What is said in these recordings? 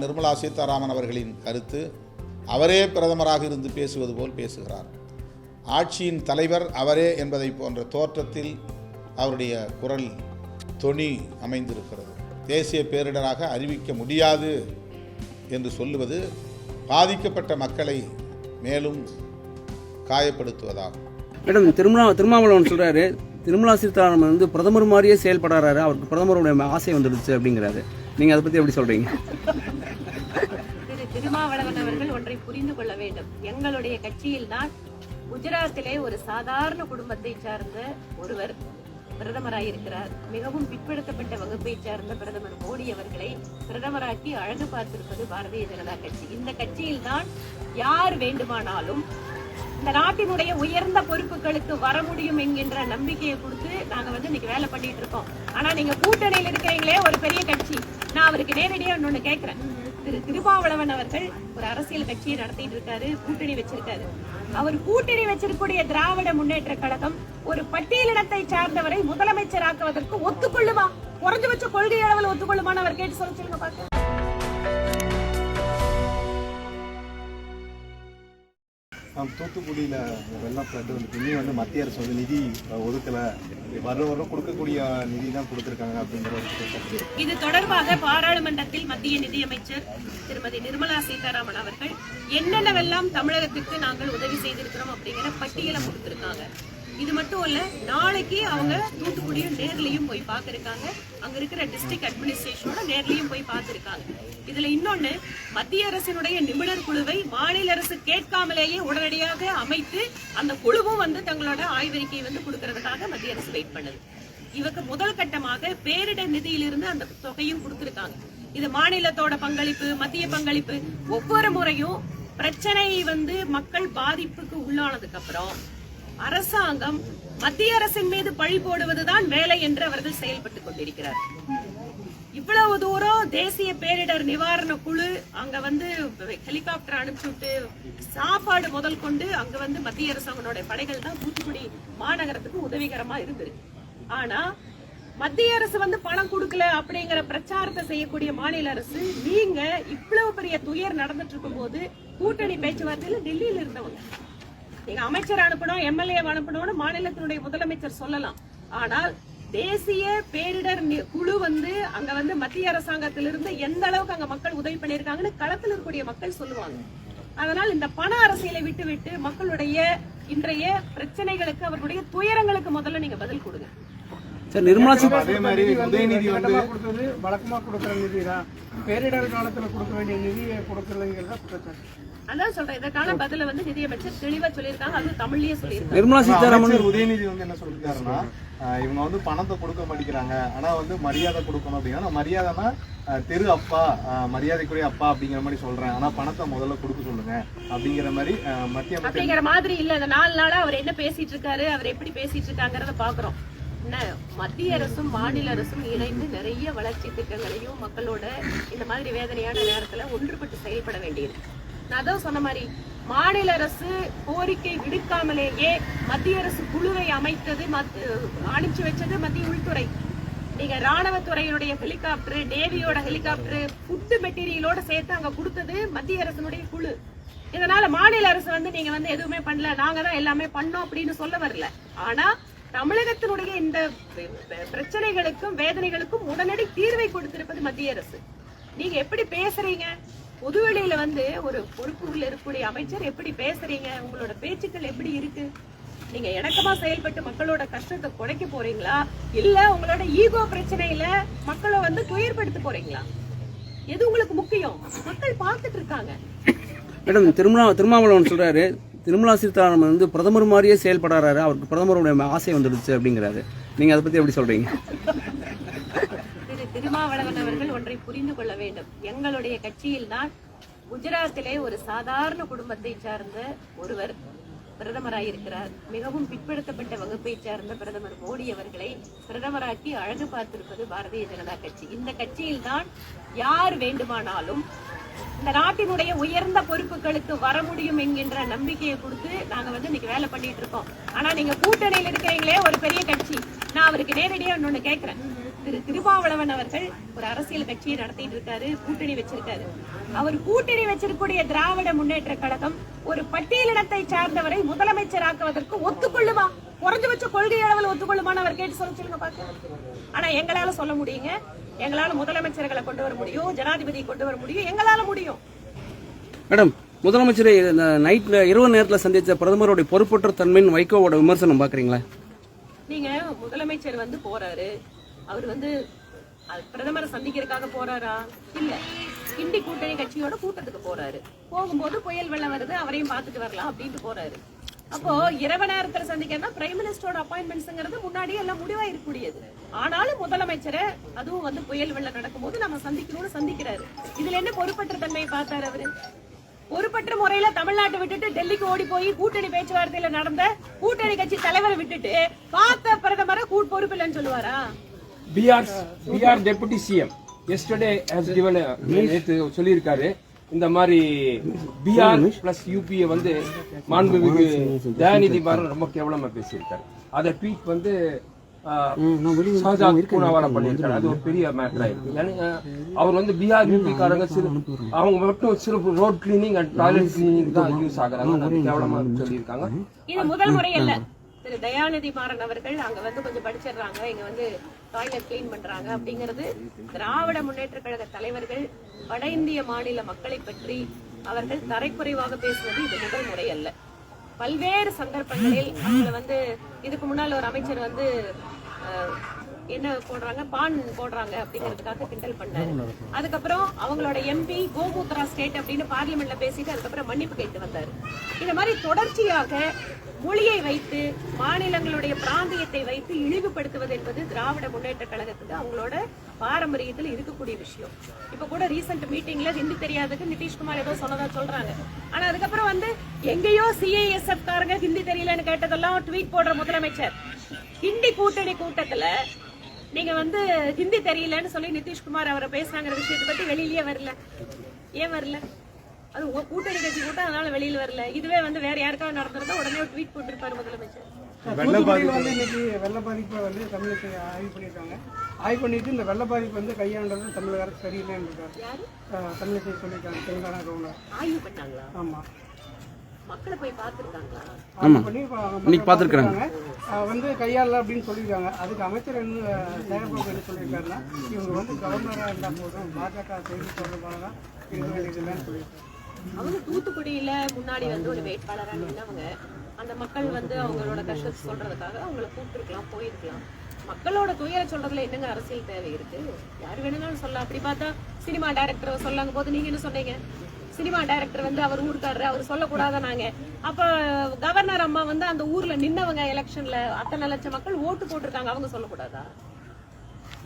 நிர்மலா சீதாராமன் அவர்களின் கருத்து அவரே பிரதமராக இருந்து பேசுவது போல் பேசுகிறார். ஆட்சியின் தலைவர் அவரே என்பதை போன்ற தோற்றத்தில் அவருடைய குரல் தொனி அமைந்திருக்கிறது. தேசிய பேரிடராக அறிவிக்க முடியாது என்று சொல்லுவது பாதிக்கப்பட்ட மக்களை மேலும் காயப்படுத்துவதாகும். மேடம் திருமலா திருமாவளவன் சொல்கிறாரு திருமலா சீதாராமன் வந்து பிரதமர் மாதிரியே செயல்படுறாரு அவருக்கு பிரதமருடைய ஆசை வந்துடுச்சு அப்படிங்கிறாரு. நீங்க அதை பத்தி எப்படி சொல்றீங்க? திரு திருமாவளவன் அவர்கள் ஒன்றை புரிந்து கொள்ள வேண்டும். எங்களுடைய கட்சியில் தான் குஜராத்திலே ஒரு சாதாரண குடும்பத்தை சார்ந்த ஒருவர் பிரதமராயிருக்கிறார் மிகவும் பிற்படுத்தப்பட்ட வகுப்பை சார்ந்த பிரதமர் மோடி அவர்களை பிரதமராக்கி அழகு பார்த்திருப்பது பாரதிய ஜனதா கட்சி. இந்த கட்சியில் தான் யார் வேண்டுமானாலும் இந்த நாட்டினுடைய உயர்ந்த பொறுப்புகளுக்கு வர முடியும் என்கின்ற நம்பிக்கையை கொடுத்து நாங்க வந்து இன்னைக்கு வேலை பண்ணிட்டு இருக்கோம். ஆனா நீங்க கூட்டணியில் இருக்கிறீங்களே ஒரு பெரிய கட்சி. நான் அவருக்கு நேரடியா ஒண்ணு கேட்கிறேன் திரு திருமாவளவன் அவர்கள் ஒரு அரசியல் கட்சியை நடத்திட்டு இருக்காரு கூட்டணி வச்சிருக்காரு. அவர் கூட்டணி வச்சிருக்கூடிய திராவிட முன்னேற்ற கழகம் ஒரு பட்டியலினத்தை சார்ந்தவரை முதலமைச்சராக்குவதற்கு ஒத்துக்கொள்ளுமா? குறைஞ்சபட்ச கொள்கை அளவில் ஒத்துக்கொள்ளுமான்னு அவர் கேட்டு சொல்ல சொல்லுங்க பாக்க தூத்துக்குடியில வெள்ளம் ஃப்ளட் வந்து இன்னும் வந்து மத்திய அரசு வந்து நிதி ஒதுக்கலை. வர வர கொடுக்கக்கூடிய நிதி தான் கொடுத்துருக்காங்க அப்படிங்கிற ஒரு இது தொடர்பாக பாராளுமன்றத்தில் மத்திய நிதியமைச்சர் திருமதி நிர்மலா சீதாராமன் அவர்கள் என்னென்னவெல்லாம் தமிழகத்திற்கு நாங்கள் உதவி செய்திருக்கிறோம் அப்படிங்கிற பட்டியலை கொடுத்துருக்காங்க. இது மட்டும் இல்ல நாளைக்கு அவங்க தூத்துக்குடியும் நேர்லயும் போய் பார்த்திருக்காங்க அங்க இருக்கிற டிஸ்ட்ரிக்ட் அட்மினிஸ்ட்ரேஷனோட நேர்லயும் போய் பார்த்துருக்காங்க இதுல இன்னொன்னு மத்திய அரசினுடைய நிபுணர் குழுவை மாநில அரசு கேட்காமலேயே உடனடியாக அமைத்து அந்த குழுவும் வந்து தங்களோட ஆய்வறிக்கை வந்து கொடுக்கறதுக்காக மத்திய அரசு வெயிட் பண்ணுது. இவக்கு முதல் கட்டமாக பேரிடர் நிதியிலிருந்து அந்த தொகையும் கொடுத்துருக்காங்க. இது மாநிலத்தோட பங்களிப்பு மத்திய பங்களிப்பு ஒவ்வொரு முறையும் பிரச்சனை வந்து மக்கள் பாதிப்புக்கு உள்ளானதுக்கு அப்புறம் அரசாங்கம் மத்திய அரசின் மீது பழி போடுவதுதான் வேலை என்று அவர்கள் செயல்பட்டுக் கொண்டிருக்கிறார். இவ்வளவு தூரம் தேசிய பேரிடர் நிவாரண குழு அங்க வந்து ஹெலிகாப்டர் அனுப்பிச்சு விட்டு சாப்பாடு முதல் கொண்டு அங்க வந்து மத்திய அரசாங்கனுடைய படைகள் தான் தூத்துக்குடி மாநகரத்துக்கு உதவிகரமா இருந்திருக்கு. ஆனா மத்திய அரசு வந்து பணம் கொடுக்கல அப்படிங்கிற பிரச்சாரத்தை செய்யக்கூடிய மாநில அரசு நீங்க இவ்வளவு பெரிய துயர் நடந்துட்டு இருக்கும் போது கூட்டணி பேச்சுவார்த்தையில டெல்லியில இருந்தவங்க. நீங்க அமைச்சர் அனுப்பணும் எம்எல்ஏ அனுப்பணும்னு மாநிலத்தினுடைய முதலமைச்சர் சொல்லலாம். ஆனால் தேசிய பேரிடர் குழு வந்து அங்க வந்து மத்திய அரசாங்கத்திலிருந்து எந்த அளவுக்கு அங்க மக்கள் உதவி பண்ணிருக்காங்கன்னு களத்தில் இருக்கக்கூடிய மக்கள் சொல்லுவாங்க. அதனால் இந்த பண அரசியலை விட்டு விட்டு மக்களுடைய இன்றைய பிரச்சனைகளுக்கு அவர்களுடைய துயரங்களுக்கு முதல்ல நீங்க பதில் கொடுங்க. சார் நிர்மலா சீ- அதே மாதிரி உதயநிதி வந்து வழக்கமா கொடுத்தது வழக்கமா கொடுக்குற நிதி தான் பேரிடர் காலத்துல கொடுக்க வேண்டிய நிதியை கொடுக்கலங்கிறத குற்றச்சாட்டு அதான் சொல்றேன். இதற்கான பதில வந்து நிதியமைச்சர் தெளிவா சொல்லியிருக்காங்க. அதுவும் தமிழ்லயே சொல்லியிருக்காங்க. நிர்மலா சீதாராமன் உதயநிதி வந்து என்ன சொல்லிருக்காருன்னா அஹ், இவங்க வந்து பணத்தை கொடுக்க மாட்டேங்கிறாங்க. ஆனா வந்து மரியாதை கொடுக்கணும் அப்படின்னா மரியாதைனா தெரு அப்பா அஹ், மரியாதைக்குரிய அப்பா அப்படிங்கிற மாதிரி சொல்றேன். ஆனா பணத்தை முதல்ல கொடுக்க சொல்லுங்க அப்படிங்கிற மாதிரி மத்திய அப்படிங்கிற மாதிரி இல்ல. இந்த நாலு நாளா அவர் என்ன பேசிட்டு இருக்காரு அவர் எப்படி பேசிட்டு இருக்காங்கறத பாக்குறோம். மத்திய அரசும் மாநில அரசும் இணைந்து நிறைய வளர்ச்சி திட்டங்களையும் மக்களோட இந்த மாதிரி வேதனையான நேரத்துல ஒன்றுபட்டு செயல்பட வேண்டியது. நான் அதான் சொன்ன மாதிரி மாநில அரசு கோரிக்கை விடுக்காமலேயே மத்திய அரசு குழுவை அமைத்தது மத்- அனுப்பிச்சு வச்சது மத்திய உள்துறை. நீங்க ராணுவத்துறையினுடைய ஹெலிகாப்டர் நேவியோட ஹெலிகாப்டர் ஃபுட்டு மெட்டீரியலோட சேர்த்து அங்க கொடுத்தது மத்திய அரசினுடைய குழு. இதனால மாநில அரசு வந்து நீங்க வந்து எதுவுமே பண்ணல நாங்க தான் எல்லாமே பண்ணோம் அப்படின்னு சொல்ல வரல. ஆனா தமிழகத்தினுடைய இந்த பிரச்சனைகளுக்கும் வேதனைகளுக்கும் உடனடி தீர்வை கொடுத்திருப்பது மத்திய அரசு. நீங்க எப்படி பேசுறீங்க? பொதுவெளியில வந்து ஒரு பொறுப்புகள் இருக்கக்கூடிய அமைச்சர் எப்படி பேசுறீங்க? உங்களோட பேச்சுக்கள் எப்படி இருக்கு? நீங்க இணக்கமா செயல்பட்டு மக்களோட கஷ்டத்தை குறைக்க போறீங்களா? இல்ல உங்களோட ஈகோ பிரச்சனையில மக்களை வந்து துயர்படுத்த போறீங்களா? எது உங்களுக்கு முக்கியம்? மக்கள் பார்த்துட்டு இருக்காங்க. மேடம் திருமணம் திருமாவளவன் சொல்றாரு திருமலா சீதாராமன் வந்து பிரதமர் மாதிரியே செயல்படாரு அவருக்கு பிரதமருடைய ஆசை வந்துடுச்சு அப்படிங்கிறாரு. நீங்க அதை பத்தி எப்படி சொல்றீங்க? திரு திருமாவளவன் அவர்கள் ஒன்றை புரிந்து கொள்ள வேண்டும். எங்களுடைய கட்சியில் தான் குஜராத்திலே ஒரு சாதாரண குடும்பத்தை சார்ந்த ஒருவர் பிரதமராயிருக்கிறார் மிகவும் பிற்படுத்தப்பட்ட வகுப்பை சார்ந்த பிரதமர் மோடி அவர்களை பிரதமராக்கி அழகு பார்த்திருப்பது பாரதிய ஜனதா கட்சி. இந்த கட்சியில் தான் யார் வேண்டுமானாலும் இந்த நாட்டினுடைய உயர்ந்த பொறுப்புகளுக்கு வர முடியும் என்கின்ற நம்பிக்கையை கொடுத்து நாங்க வந்து இன்னைக்கு வேலை பண்ணிட்டு இருக்கோம். ஆனா நீங்க கூட்டணியில் இருக்கிறீங்களே ஒரு பெரிய கட்சி. நான் அவருக்கு நேரடியா இன்னொன்னு கேட்கிறேன் திரு திருமாவளவன் அவர்கள் ஒரு அரசியல் கட்சியை நடத்திட்டு இருக்காரு கூட்டணி வச்சிருக்காரு. அவர் கூட்டணி வச்சிருக்கக்கூடிய திராவிட முன்னேற்ற கழகம் ஒரு பட்டியலினத்தை சார்ந்தவரை முதலமைச்சராக்குவதற்கு ஒத்துக்கொள்ளுமா? குறைஞ்சபட்ச கொள்கை அளவில் ஒத்துக்கொள்ளுமான்னு அவர் கேட்டு சொல்ல சொல்லுங்க பாக்க ஆனா எங்களால சொல்ல முடியுங்க. எங்களால முதலமைச்சர்களை கொண்டு வர முடியும் ஜனாதிபதியை கொண்டு வர முடியும் எங்களால முடியும். மேடம் முதலமைச்சரை நைட்ல இரவு நேரத்தில் சந்தித்த பிரதமருடைய பொறுப்பற்ற தன்மையின் வைகோவோட விமர்சனம் பாக்குறீங்களா நீங்க முதலமைச்சர் வந்து போறாரு. அவர் வந்து அது பிரதமரை சந்திக்கிறதுக்காக போறாரா? இல்ல. கிண்டி கூட்டணி கட்சியோட கூட்டத்துக்கு போறாரு. போகும்போது புயல் வெள்ளம் வருது அவரையும் பார்த்துட்டு வரலாம் அப்படின்ட்டு போறாரு. அப்போ இரவு நேரத்துல சந்திக்கணும்னா பிரைம் மினிஸ்டரோட அப்பாயின்மெண்ட்ஸ்ங்கிறது முன்னாடியே எல்லாம் முடிவா இருக்கக்கூடியது ஆனாலும் முதலமைச்சரை அதுவும் வந்து புயல் வெள்ளம் நடக்கும்போது நம்ம சந்திக்கணும்னு சந்திக்கிறாரு. இதுல என்ன பொறுப்பற்ற தன்மையை பார்த்தாரு அவரு? பொறுப்பற்ற முறையில தமிழ்நாட்டை விட்டுட்டு டெல்லிக்கு ஓடி போய் கூட்டணி பேச்சுவார்த்தையில நடந்த கூட்டணி கட்சி தலைவரை விட்டுட்டு பார்த்த பிரதமரை கூட் பொறுப்பு இல்லைன்னு சொல்லுவாரா? PR PR deputy CM yesterday has given a சொல்லியிருக்காரு. இந்த மாதிரி பிஆர் பிளஸ் யூபியை வந்து மாண்புமிகு தயாநிதி மாறன் ரொம்ப கேவலமா பேசியிருக்காரு. அதை ட்வீட் வந்து பண்ணியிருக்காரு. அது ஒரு பெரிய மேட்டர் ஆயிருக்கு அவர் வந்து பிஆர் யூபிக்காரங்க சிறு அவங்க மட்டும் சிறப்பு road cleaning and toilet cleaning தான் யூஸ் ஆகுறாங்க. கேவலமா சொல்லியிருக்காங்க. இது முதல் முறை திரு தயாநிதி மாறன் அவர்கள் அங்க வந்து கொஞ்சம் படிச்சிடுறாங்க. இங்க வந்து டாய்லெட் கிளீன் பண்றாங்க அப்படிங்கிறது திராவிட முன்னேற்ற கழக தலைவர்கள் வட இந்திய மாநில மக்களை பற்றி அவர்கள் தரைக்குறைவாக பேசுவது இது முதல் முறை அல்ல பல்வேறு சந்தர்ப்பங்களில் அவங்கள வந்து இதுக்கு முன்னால் ஒரு அமைச்சர் வந்து என்ன போடுறாங்க பான் போடுறாங்க அப்படிங்கிறதுக்காக கிண்டல் பண்ணாரு. அதுக்கப்புறம் அவங்களோட எம்பி கோமுத்ரா ஸ்டேட் அப்படின்னு பார்லிமெண்ட்ல பேசிட்டு அதுக்கப்புறம் மன்னிப்பு கேட்டு வந்தாரு. இந்த மாதிரி தொடர்ச்சியாக மொழியை வைத்து மாநிலங்களுடைய பிராந்தியத்தை வைத்து இழிவுபடுத்துவது என்பது திராவிட முன்னேற்ற கழகத்துக்கு அவங்களோட பாரம்பரியத்தில் இருக்கக்கூடிய விஷயம். இப்ப கூட ரீசெண்ட் மீட்டிங்ல ஹிந்தி தெரியாததுக்கு நிதிஷ்குமார் ஏதோ சொன்னதா சொல்றாங்க. ஆனா அதுக்கப்புறம் வந்து எங்கேயோ சிஐஎஸ்எஃப் காரங்க ஹிந்தி தெரியலன்னு கேட்டதெல்லாம் ட்வீட் போடுற முதலமைச்சர். ஹிந்தி கூட்டணி கூட்டத்துல நீங்க வந்து ஹிந்தி தெரியலன்னு சொல்லி நிதிஷ்குமார் அவரை பேசுறாங்கிற விஷயத்தை பத்தி வெளியிலயே வரல. ஏன் வரல? அது உங்க கூட்டணி கட்சி கூட்டம் அதனால வெளியில வரல. இதுவே வந்து வேற யாருக்காவது நடந்திருந்தா உடனே ஒரு ட்வீட் போட்டிருப்பாரு முதலமைச்சர். தூத்துக்குடியில் வந்து இன்னைக்கு வெள்ள பாதிப்பை வந்து தமிழகத்தை ஆய்வு பண்ணியிருக்காங்க. ஆய்வு பண்ணிட்டு இந்த வெள்ள பாதிப்பு வந்து கையாண்டது தமிழக அரசு சரியில்லைன்னு இருக்காரு. சொல்லியிருக்காங்க தெலுங்கானா கவர்னர் ஆய்வு பண்ணாங்களா? ஆமா. மக்களை போய் பார்த்திருக்காங்களா? இன்னைக்கு பார்த்திருக்காங்க. வந்து கையாளல அப்படின்னு சொல்லியிருக்காங்க. அதுக்கு அமைச்சர் என்ன என்ன சொல்லியிருக்காருன்னா இவங்க வந்து கவர்னராக இருந்தால் போதும். பாஜக செய்தி தொடர்பாக தான் இருக்க வேண்டியதில்லைன்னு சொல்லியிருக்காரு. அவங்க தூத்துக்குடியில முன்னாடி வந்து ஒரு வேட்பாளரா நின்னவங்க. அந்த மக்கள் வந்து அவங்களோட கஷ்டத்தை சொல்றதுக்காக அவங்கள கூப்பிட்டுருக்கலாம் போயிருக்கலாம். மக்களோட துயர சொல்றதுல என்னங்க அரசியல் தேவை இருக்கு? யார் வேணும்னாலும் சொல்லலாம். அப்படி பார்த்தா சினிமா டைரக்டர் சொல்லாங்க போது நீங்க என்ன சொன்னீங்க? சினிமா டைரக்டர் வந்து அவர் ஊருக்காரரு அவர் சொல்லக்கூடாத நாங்க? அப்ப கவர்னர் அம்மா வந்து அந்த ஊர்ல நின்னவங்க எலெக்ஷன்ல அத்தனை லட்சம் மக்கள் ஓட்டு போட்டிருக்காங்க அவங்க சொல்லக்கூடாதா?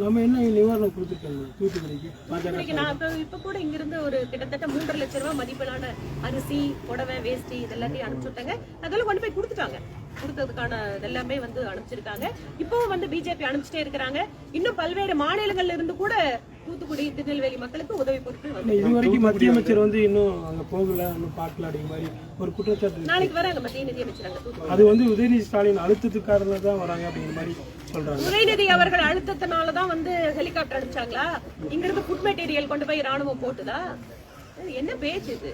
நம்ம என்ன நிவாரணம் கொடுத்துருக்காங்க? தூத்துக்குடிக்கு தூத்துக்குடிக்கு நான் இப்ப இப்போ கூட இங்கிருந்து ஒரு கிட்டத்தட்ட மூன்றரை லட்சம் ரூபாய் மதிப்பிலான அரிசி புடவை வேஷ்டி இதெல்லாத்தையும் அனுப்பிச்சுட்டாங்க அதெல்லாம் கொண்டு போய் கொடுத்துட்டாங்க. கொடுத்ததுக்கான இதெல்லாமே வந்து அனுப்பிச்சிருக்காங்க. இப்பவும் வந்து பிஜேபி அனுப்பிச்சிட்டே இருக்கிறாங்க. இன்னும் பல்வேறு மாநிலங்கள்ல இருந்து கூட தூத்துக்குடி திருநெல்வேலி மக்களுக்கு உதவி பொருட்கள் இது வரைக்கும் மத்திய அமைச்சர் வந்து இன்னும் அங்க போகல இன்னும் பார்க்கல அப்படிங்கிற மாதிரி ஒரு குற்றச்சாட்டு. இருக்கு. நாளைக்கு வராங்க மத்திய நிதி அமைச்சர் அது வந்து உதயநிதி ஸ்டாலின் அழுத்தத்துக்காரங்க தான் வராங்க அப்படிங்கிற மாதிரி சொல்றாங்க. உதயநிதி அவர்கள் அழுத்தத்தினாலதான் வந்து ஹெலிகாப்டர் அனுப்பிச்சாங்களா? இங்க இருந்து ஃபுட் மெட்டீரியல் கொண்டு போய் ராணுவம் போட்டுதா? என்ன பேச்சு இது?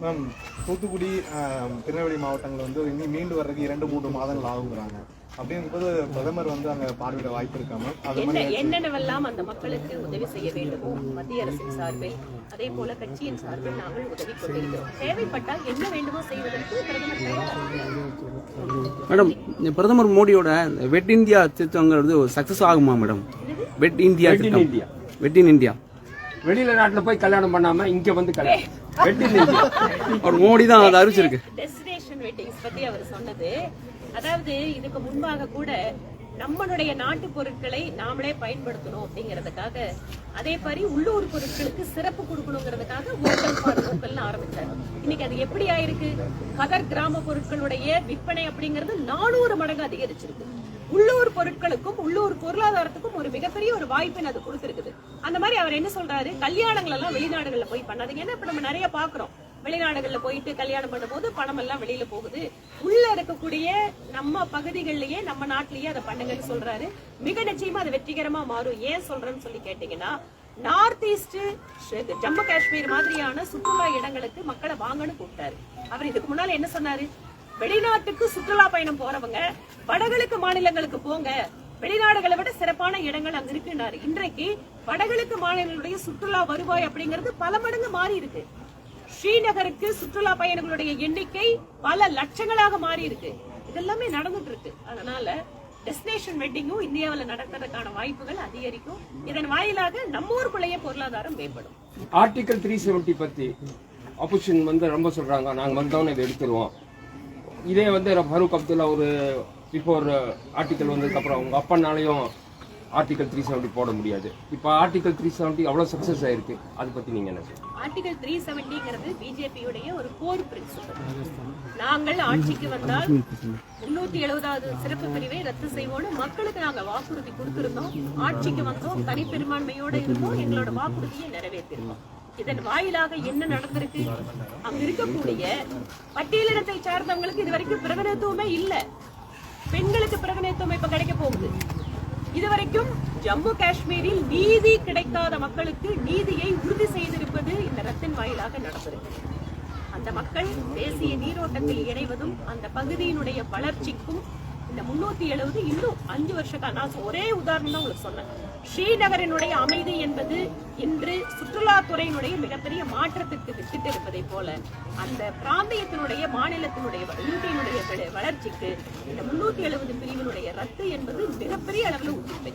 மேம் தூத்துக்குடி ஆஹ், திருநெல்வேலி மாவட்டங்கள் வந்து இன்னும் மீண்டு வர்றதுக்கு இரண்டு மூன்று மாதங்கள் ஆகுங்கிறாங்க. அப்படிங்கும்போது பிரதமர் வந்து அங்க பார்வையிட வாய்ப்பு இருக்காம என்ன என்னென்னவெல்லாம் அந்த மக்களுக்கு உதவி செய்ய வேண்டுமோ மத்திய அரசின் சார்பில் அதே போல கட்சியின் சார்பில் நாங்கள் உதவி கொண்டிருக்கிறோம் தேவைப்பட்டால் என்ன வேண்டுமோ செய்வதற்கு பிரதமர் மேடம் பிரதமர் மோடியோட வெட் இந்தியா திட்டங்கிறது சக்சஸ் ஆகுமா மேடம்? வெட் இந்தியா திட்டம் India. வெட் இன் இந்தியா வெளியில நாட்டுல போய் கல்யாணம் பண்ணாம இங்க வந்து கல்யாணம் வெட்டிங் அவர் மோடி தான் அதை அறிவிச்சிருக்கு. டெஸ்டினேஷன் வெட்டிங்ஸ் பத்தி அவர் சொன்னது. அதாவது இதுக்கு முன்பாக கூட நம்மளுடைய நாட்டு பொருட்களை நாமளே பயன்படுத்தணும் அப்படிங்கறதுக்காக அதே மாதிரி உள்ளூர் பொருட்களுக்கு சிறப்பு கொடுக்கணுங்கிறதுக்காக ஓக்கல் ஃபார் லோக்கல்னு ஆரம்பிச்சாரு. இன்னைக்கு அது எப்படி ஆயிருக்கு? கதர் கிராம பொருட்களுடைய விற்பனை அப்படிங்கிறது நானூறு மடங்கு அதிகரிச்சிருக்கு. உள்ளூர் பொருட்களுக்கும் உள்ளூர் பொருளாதாரத்துக்கும் ஒரு மிகப்பெரிய ஒரு வாய்ப்பை அது கொடுத்துருக்குது. அந்த மாதிரி அவர் என்ன சொல்றாரு? கல்யாணங்கள் எல்லாம் வெளிநாடுகள்ல போய் பண்ணாதீங்க. ஏன்னா இப்ப நம்ம நிறைய பாக்குறோம் வெளிநாடுகளில் போயிட்டு கல்யாணம் பண்ணும்போது பணம் எல்லாம் வெளியில போகுது. உள்ள இருக்கக்கூடிய நம்ம பகுதிகளிலேயே நம்ம நாட்டிலேயே அதை பண்ணுங்கன்னு சொல்றாரு. மிக நிச்சயமா அது வெற்றிகரமா மாறும். ஏன் சொல்றேன்னு சொல்லி கேட்டீங்கன்னா நார்த் ஈஸ்ட் ஜம்மு காஷ்மீர் மாதிரியான சுற்றுலா இடங்களுக்கு மக்களை வாங்கன்னு கூப்பிட்டாரு. அவர் இதுக்கு முன்னால என்ன சொன்னாரு? வெளிநாட்டுக்கு சுற்றுலா பயணம் போறவங்க வடகிழக்கு மாநிலங்களுக்கு போங்க. வெளிநாடுகளை விட சிறப்பான இடங்கள் அங்க இருக்குன்னாரு. இன்றைக்கு வடகிழக்கு மாநிலங்களுடைய சுற்றுலா வருவாய் அப்படிங்கிறது பல மடங்கு மாறி இருக்கு. ஸ்ரீநகருக்கு சுற்றுலா பயணிகளுடைய எண்ணிக்கை பல லட்சங்களாக மாறி இருக்கு இதெல்லாமே நடந்துட்டு இருக்கு அதனால டெஸ்டினேஷன் வெட்டிங்கும் இந்தியாவில் நடக்கிறதுக்கான வாய்ப்புகள் அதிகரிக்கும். இதன் வாயிலாக நம்ம ஊருக்குள்ளேயே பொருளாதாரம் மேம்படும். ஆர்டிகல் த்ரீ செவன்டி பத்தி ஆப்போசிஷன் வந்து ரொம்ப சொல்றாங்க. நாங்க வந்தோன்னு இதை எடுத்துருவோம். இதே வந்து ஃபருக் அப்துல்லா ஒரு பிஃபோர் ஆர்டிகல் வந்ததுக்கு அப்புறம் உங்க அப்பனாலையும் ஆர்டிகல் த்ரீ செவன்டி போட முடியாது. இப்போ ஆர்டிகல் த்ரீ செவன்டி அவ்வளோ சக்ஸஸ் ஆயிருக்கு. அதை பத்தி நீங்க என்ன சொல்லுங்கள் ஆர்டிகல் த்ரீ செவன்டிங்கிறது பிஜேபியுடைய ஒரு கோர் பிரின்சிபல் நாங்கள் ஆட்சிக்கு வந்தால் முன்னூத்தி எழுபதாவது சிறப்பு பிரிவை ரத்து செய்வோம்னு மக்களுக்கு நாங்க வாக்குறுதி கொடுத்துருந்தோம். ஆட்சிக்கு வந்தோம் தனிப்பெரும்பான்மையோட இருந்தோம் எங்களோட வாக்குறுதியை நிறைவேற்றிருந்தோம். இதன் வாயிலாக என்ன நடந்திருக்கு? அங்க இருக்கக்கூடிய பட்டியலினத்தை சார்ந்தவங்களுக்கு இது வரைக்கும் பிரதிநிதித்துவமே இல்ல. பெண்களுக்கு பிரதிநிதித்துவம் இப்ப கிடைக்க போகுது. இதுவரைக்கும் ஜம்மு காஷ்மீரில் நீதி கிடைக்காத மக்களுக்கு நீதியை உறுதி செய்திருப்பது இந்த ரத்தின் வாயிலாக நடந்திருக்கு அந்த மக்கள் தேசிய நீரோட்டத்தில் இணைவதும் அந்த பகுதியினுடைய வளர்ச்சிக்கும் இந்த முன்னூத்தி எழுபது இன்னும் அஞ்சு வருஷ காலம் நான் ஒரே உதாரணம் தான் உங்களுக்கு சொன்னேன். ஸ்ரீநகரினுடைய அமைதி என்பது இன்று சுற்றுலாத்துறையினுடைய மிகப்பெரிய மாற்றத்திற்கு வித்திட்டு இருப்பதை போல அந்த பிராந்தியத்தினுடைய மாநிலத்தினுடைய யூனியனுடைய வள- வளர்ச்சிக்கு இந்த முன்னூத்தி எழுபது பிரிவினுடைய ரத்து என்பது மிகப்பெரிய அளவில் உறுதி